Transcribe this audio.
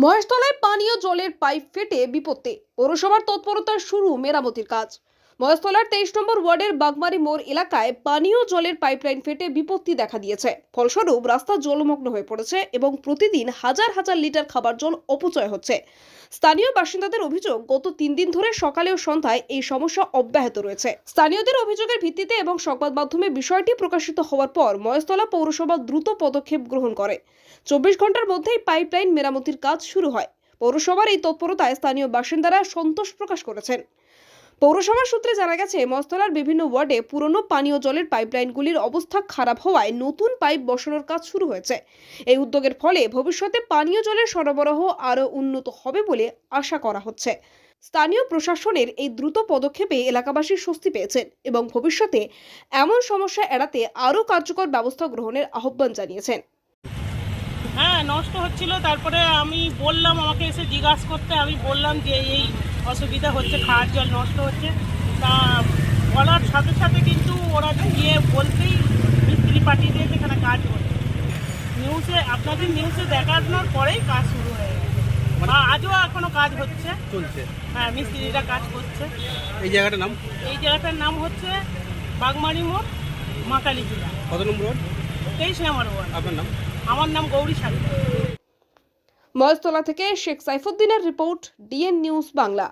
মহেশতলায় পানীয় জলের পাইপ ফেটে বিপত্তি। পৌরসভার তৎপরতার শুরু মেরামতির কাজ। মহেশতলার তেইশ নম্বর ওয়ার্ডের বাগমারি মোড় এলাকায় পানীয় জলের পাইপলাইন ফেটে বিপত্তি দেখা দিয়েছে। ফলস্বরূপ, রাস্তা জলমগ্ন হয়ে পড়েছে এবং প্রতিদিন হাজার হাজার লিটার খাবার জল অপচয় হচ্ছে। স্থানীয় বাসিন্দাদের অভিযোগ, গত তিন দিন ধরে সকালে ও সন্ধ্যায় এই সমস্যা অব্যাহত রয়েছে। স্থানীয়দের অভিযোগের ভিত্তিতে এবং সংবাদ মাধ্যমে বিষয়টি প্রকাশিত হওয়ার পর মহেশতলা পৌরসভা দ্রুত পদক্ষেপ গ্রহণ করে। চব্বিশ ঘণ্টার মধ্যেই পাইপলাইন মেরামতির কাজ শুরু হয়। পৌরসভার এই তৎপরতায় স্থানীয় বাসিন্দারা সন্তোষ প্রকাশ করেছেন। পৌরসভার সূত্রে জানা গেছে, মস্তলার বিভিন্ন ওয়ার্ডে পুরনো পানীয় জলের পাইপলাইনগুলির অবস্থা খারাপ হওয়ায় নতুন পাইপ বসানোর কাজ শুরু হয়েছে। এই উদ্যোগের ফলে ভবিষ্যতে পানীয় জলের সরবরাহ আরও উন্নত হবে বলে আশা করা হচ্ছে। স্থানীয় প্রশাসনের এই দ্রুত পদক্ষেপে এলাকাবাসী স্বস্তি পেয়েছেন এবং ভবিষ্যতে এমন সমস্যা এড়াতে আরও কার্যকর ব্যবস্থা গ্রহণের আহ্বান জানিয়েছেন। হ্যাঁ নষ্ট হচ্ছিল। তারপরে আমি বললাম, আমাকে এসে জিজ্ঞাসা করতে আমি বললাম যে এই অসুবিধা হচ্ছে খাওয়ার জল নষ্ট হচ্ছে। তা বলার সাথে সাথে কিন্তু ওরা গিয়ে বলতেই মিস্ত্রি পাঠিয়ে দিয়ে এখানে কাজ হচ্ছে। নিউজে আপনাদের নিউজে দেখানোর পরেই কাজ শুরু হয়ে গেছে। আর আজও এখনও কাজ হচ্ছে। চলছে। হ্যাঁ মিস্ত্রিরা কাজ করছে। এই জায়গাটার নাম? এই জায়গাটার নাম হচ্ছে বাগমারি মোড় মাকালি জেলা। কত নম্বর ওয়ার্ড? তেইশ নম্বর ওয়ার্ড। আপনার নাম? আমার নাম গৌরী সাগর মহেশতলা থেকে শেখ সাইফুদ্দিনের রিপোর্ট ডিএন নিউজ বাংলা।